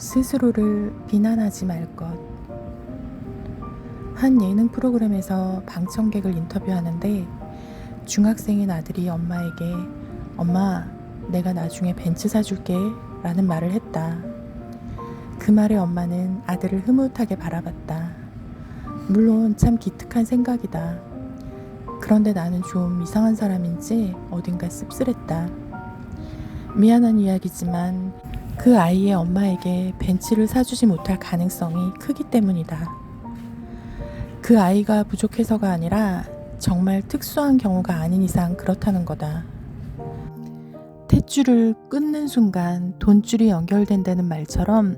스스로를 비난하지 말 것. 한 예능 프로그램에서 방청객을 인터뷰하는데 중학생인 아들이 엄마에게 엄마, 내가 나중에 벤츠 사줄게 라는 말을 했다. 그 말에 엄마는 아들을 흐뭇하게 바라봤다. 물론 참 기특한 생각이다. 그런데 나는 좀 이상한 사람인지 어딘가 씁쓸했다. 미안한 이야기지만 그 아이의 엄마에게 벤츠를 사주지 못할 가능성이 크기 때문이다. 그 아이가 부족해서가 아니라 정말 특수한 경우가 아닌 이상 그렇다는 거다. 탯줄을 끊는 순간 돈줄이 연결된다는 말처럼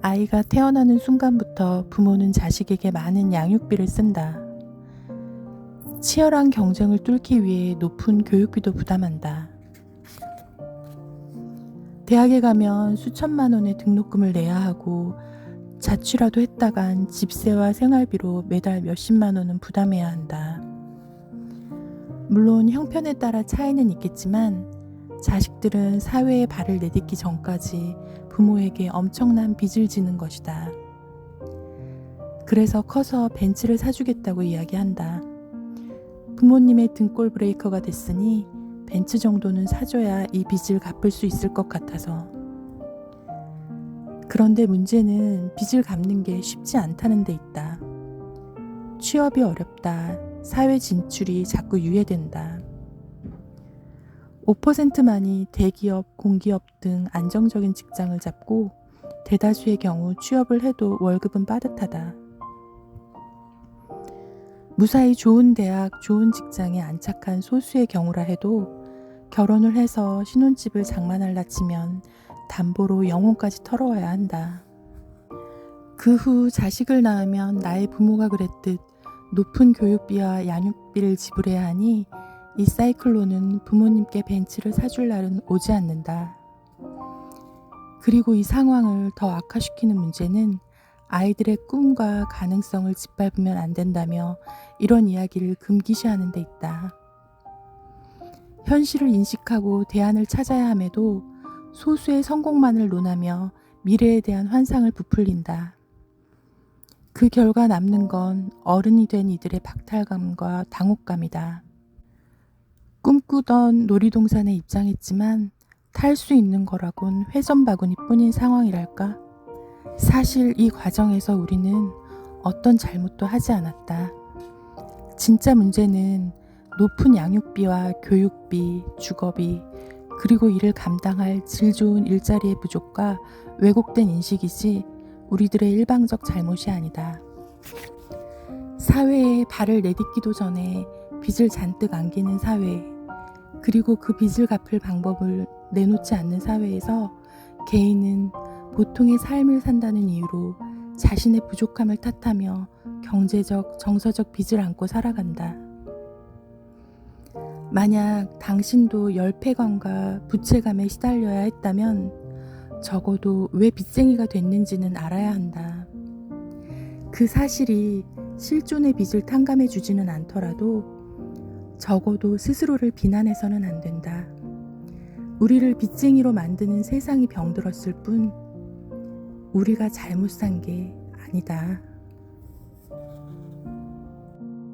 아이가 태어나는 순간부터 부모는 자식에게 많은 양육비를 쓴다. 치열한 경쟁을 뚫기 위해 높은 교육비도 부담한다. 대학에 가면 수천만 원의 등록금을 내야 하고 자취라도 했다간 집세와 생활비로 매달 몇십만 원은 부담해야 한다. 물론 형편에 따라 차이는 있겠지만 자식들은 사회에 발을 내딛기 전까지 부모에게 엄청난 빚을 지는 것이다. 그래서 커서 벤츠를 사주겠다고 이야기한다. 부모님의 등골 브레이커가 됐으니 벤츠 정도는 사줘야 이 빚을 갚을 수 있을 것 같아서. 그런데 문제는 빚을 갚는 게 쉽지 않다는 데 있다. 취업이 어렵다. 사회 진출이 자꾸 유예된다. 5%만이 대기업, 공기업 등 안정적인 직장을 잡고 대다수의 경우 취업을 해도 월급은 빠듯하다. 무사히 좋은 대학, 좋은 직장에 안착한 소수의 경우라 해도 결혼을 해서 신혼집을 장만할라 치면 담보로 영혼까지 털어와야 한다. 그 후 자식을 낳으면 나의 부모가 그랬듯 높은 교육비와 양육비를 지불해야 하니 이 사이클론은 부모님께 벤츠를 사줄 날은 오지 않는다. 그리고 이 상황을 더 악화시키는 문제는 아이들의 꿈과 가능성을 짓밟으면 안 된다며 이런 이야기를 금기시하는 데 있다. 현실을 인식하고 대안을 찾아야 함에도 소수의 성공만을 논하며 미래에 대한 환상을 부풀린다. 그 결과 남는 건 어른이 된 이들의 박탈감과 당혹감이다. 꿈꾸던 놀이동산에 입장했지만 탈 수 있는 거라곤 회전바구니 뿐인 상황이랄까? 사실 이 과정에서 우리는 어떤 잘못도 하지 않았다. 진짜 문제는 높은 양육비와 교육비, 주거비, 그리고 이를 감당할 질 좋은 일자리의 부족과 왜곡된 인식이지 우리들의 일방적 잘못이 아니다. 사회에 발을 내딛기도 전에 빚을 잔뜩 안기는 사회, 그리고 그 빚을 갚을 방법을 내놓지 않는 사회에서 개인은 보통의 삶을 산다는 이유로 자신의 부족함을 탓하며 경제적, 정서적 빚을 안고 살아간다. 만약 당신도 열패감과 부채감에 시달려야 했다면 적어도 왜 빚쟁이가 됐는지는 알아야 한다. 그 사실이 실존의 빚을 탕감해 주지는 않더라도 적어도 스스로를 비난해서는 안 된다. 우리를 빚쟁이로 만드는 세상이 병들었을 뿐 우리가 잘못 산 게 아니다.